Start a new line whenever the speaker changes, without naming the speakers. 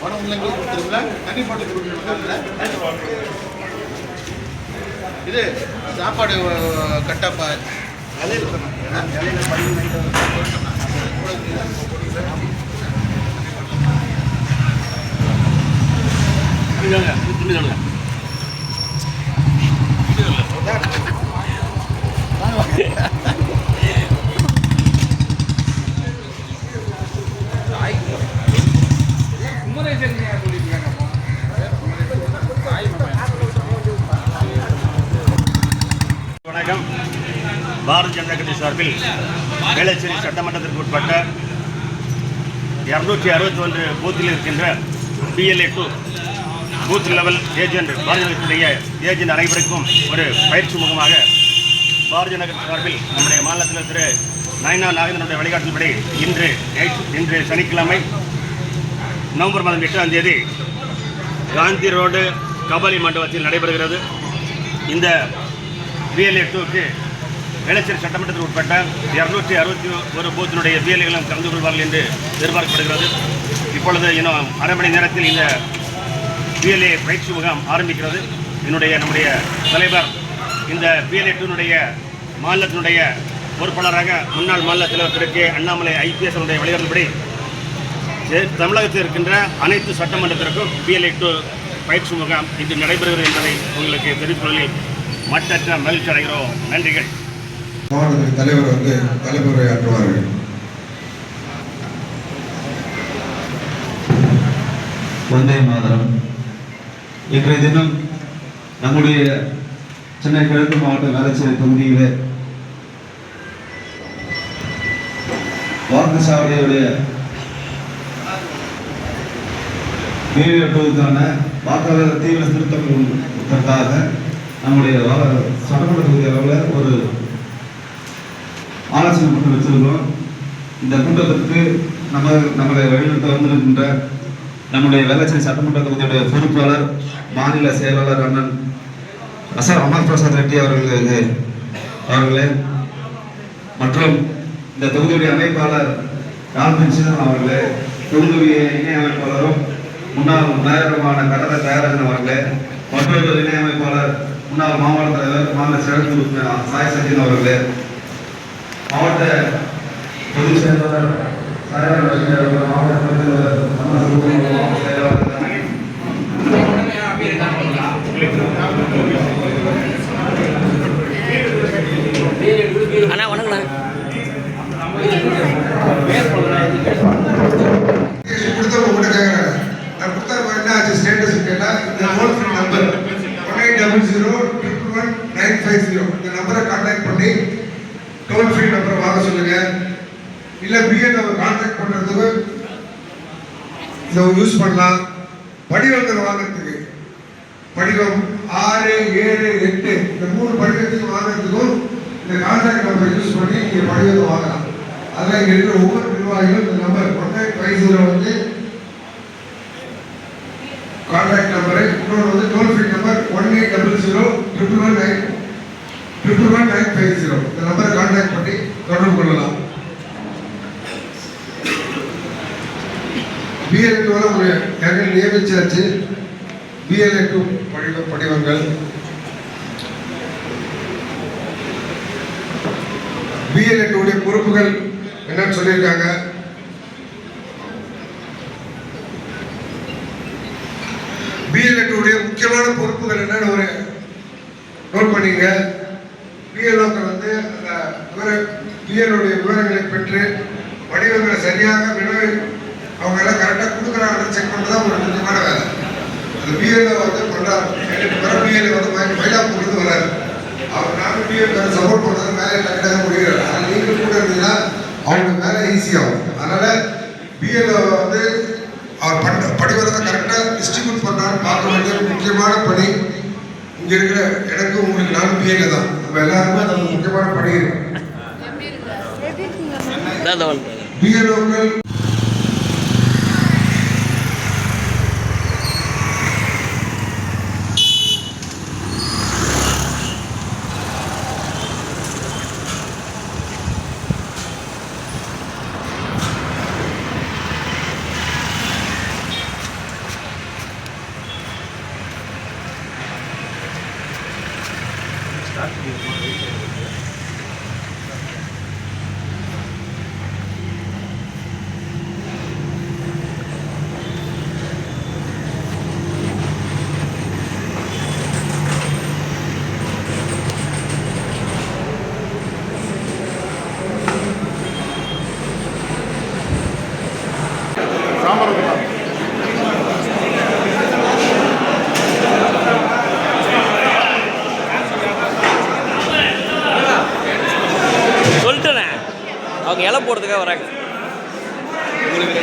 பணம் இல்லைங்களா கொடுத்துருங்களா தண்ணி பாட்டு கொடுக்கணுங்களா இது சாப்பாடு கட்டப்பா. இலையில சொன்னாங்க.
வணக்கம். பாரதிய ஜனதா கட்சி சார்பில் வேளச்சேரி சட்டமன்றத்திற்கு உட்பட்ட இரநூற்றி அறுபத்தி ஒன்று பூத்தில் இருக்கின்ற BLA two booth level agent Bharatiya Janata agent அனைவருக்கும் ஒரு பயிற்சி முகமாக பாரதிய ஜனதா கட்சி சார்பில் நம்முடைய மாநிலத்தில் திரு நயனா நாகேந்திரனுடைய வழிகாட்டின்படி இன்று இன்று சனிக்கிழமை நவம்பர் மாதம் எட்டாம் தேதி காந்தி ரோடு கபாலி மண்டபத்தில் நடைபெறுகிறது. இந்த பிஎல்ஏ டூக்கு வேளச்சேரி சட்டமன்றத்தில் உட்பட்ட இரநூற்றி அறுபத்தி ஒரு பூத்தினுடைய பிஎல்ஏகளும் கலந்து கொள்வார்கள் என்று எதிர்பார்க்கப்படுகிறது. இப்பொழுது இன்னும் அரை மணி நேரத்தில் இந்த பிஎல்ஏ பயிற்சி முகாம் ஆரம்பிக்கிறது. என்னுடைய நம்முடைய தலைவர் இந்த பிஎல்ஏ டூனுடைய மாநிலத்தினுடைய பொறுப்பாளராக முன்னாள் மாநில தலைவர் திரு கே அண்ணாமலை ஐபிஎஸ் வழிகாட்டுபடி தமிழகத்தில் இருக்கின்ற அனைத்து சட்டமன்றத்திற்கும் பிஎல்ஏ டூ பயிற்சி முகாம் இன்று நடைபெறுகிறது என்பதை உங்களுக்கு தெரிவித்துக் கொள்கிறேன். மட்டற்ற மகிழ்ச்சி அடைகிறோம் நன்றிகள்.
மாவட்டத்தின் தலைவர் வந்து தலைமுறையாற்றுவார்கள்.
வந்தே மாதரம். இன்றைய தினம் நம்முடைய சென்னை கிழக்கு மாவட்ட வேளச்சேரி தொகுதியிலே வாக்குச்சாவடியுடைய நிறைவேற்றுவதற்கான வாக்காளர் தீவிர திருத்தங்களுக்காக நம்முடைய வா- சட்டமன்ற தொகுதி அளவில் ஒரு ஆலோசனை கூட்டம் வச்சிருக்கிறோம். இந்த கூட்டத்திற்கு நம்ம நம்மளை வழிநடத்த வந்திருக்கின்ற நம்முடைய வேளச்சேரி சட்டமன்ற தொகுதியுடைய பொறுப்பாளர் மாநில செயலாளர் அண்ணன் அசர் அமர் பிரசாத் ரெட்டி அவர்களுக்கு அவர்களே மற்றும் இந்த தொகுதியுடைய அமைப்பாளர் டால்பின் அவர்களே தொகுதியுடைய இணை அமைப்பாளரும் முன்னாள் நகரமான கடலை தயாராக அவர்களே மற்றொரு இணை அமைப்பாளர் முன்னாள் மாவட்ட தலைவர் மாநில சிறப்பு உறுப்பினர் சாய் சஜின் அவர்களே மாவட்ட பொதுச் செயலாளர் சாயர் அவர்கள், மாவட்ட தலைவர் அண்ணா சுப்பிரமணியம்
அண்ணா. வணக்கண்ணா
கொடுத்தவங்க உங்கள்கிட்ட கேட்குறாங்க நான் கொடுத்தா என்ன ஆச்சு ஸ்டேட்டஸ் கேட்டால் இந்த toll free number one eight double zero triple one nine five zero இந்த நம்பரை கான்டாக்ட் பண்ணி டோல் ஃப்ரீ நம்பரை வாங்க சொல்லுங்க இல்லை பிஎன் அவர் கான்டாக்ட் பண்ணுறதுக்கு இதை யூஸ் பண்ணலாம் படிவங்கள் வாங்கிறதுக்கு. படிவம் ஆறு ஏழு எட்டு. இந்த மூணு படிவத்தையும் வாங்கிறதுக்கும் இந்த கான்ட்ராக்ட் நம்பரை யூஸ் பண்ணி நீங்கள் படிவத்தை வாங்கலாம். அதான் இங்கே இருக்கிற ஒவ்வொரு நிர்வாகிகளும் இந்த நம்பர் ஒன் பிரைஸில் ஃபைவ் ஜீரோ வந்து கான்டாக்ட் நம்பரு இன்னொரு வந்து toll free number one eight double zero triple one nine triple one nine five zero இந்த நம்பரை கான்டாக்ட் பண்ணி தொடர்பு கொள்ளலாம். பிஎல்ஏ வர ஒரு எங்கள் நியமிச்சாச்சு பிஎல்ஏ டூ படிவ படிவங்கள். பிஎல்ஏ பொறுப்புகள் என்னன்னு சொல்லியிருக்காங்க. பிஎல்எட்டுடைய முக்கியமான பொறுப்புகள் என்னன்னு ஒரு நோட் பண்ணிங்க பிஎல்ஓக்கள் வந்து அந்த விவர பிஎல்ஓடைய விவரங்களை பெற்று வடிவங்களை சரியாக அந்த வந்து பண்ணுறாரு வர பிஎல்ஓ வந்து மயி- மயிலாப்பூர்லேருந்து வராரு அவர் நானும் பிஎல்ஓ சப்போர்ட் பண்ணுறது வேலையை டக்குனு முடிகிறார் ஆனால் நீங்கள் கூட இருந்தீங்கன்னா அவங்களுக்கு வேலை ஈஸியாகும் அதனால் பிஎல்ஓ வந்து அவர் பண்ண படிவத்தை கரெக்டாக டிஸ்ட்ரிபியூட் பண்ணுறான்னு பார்க்க வேண்டிய முக்கியமான பணி இங்கே இருக்கிற எனக்கும் உங்களுக்கு நானும் பிஎல்ஏ தான். நம்ம எல்லாருமே அது முக்கியமான பணி. இருக்கு பிஎல்ஓக்கள்
இலை போடுறதுக்காக வராங்க. உங்களுக்கு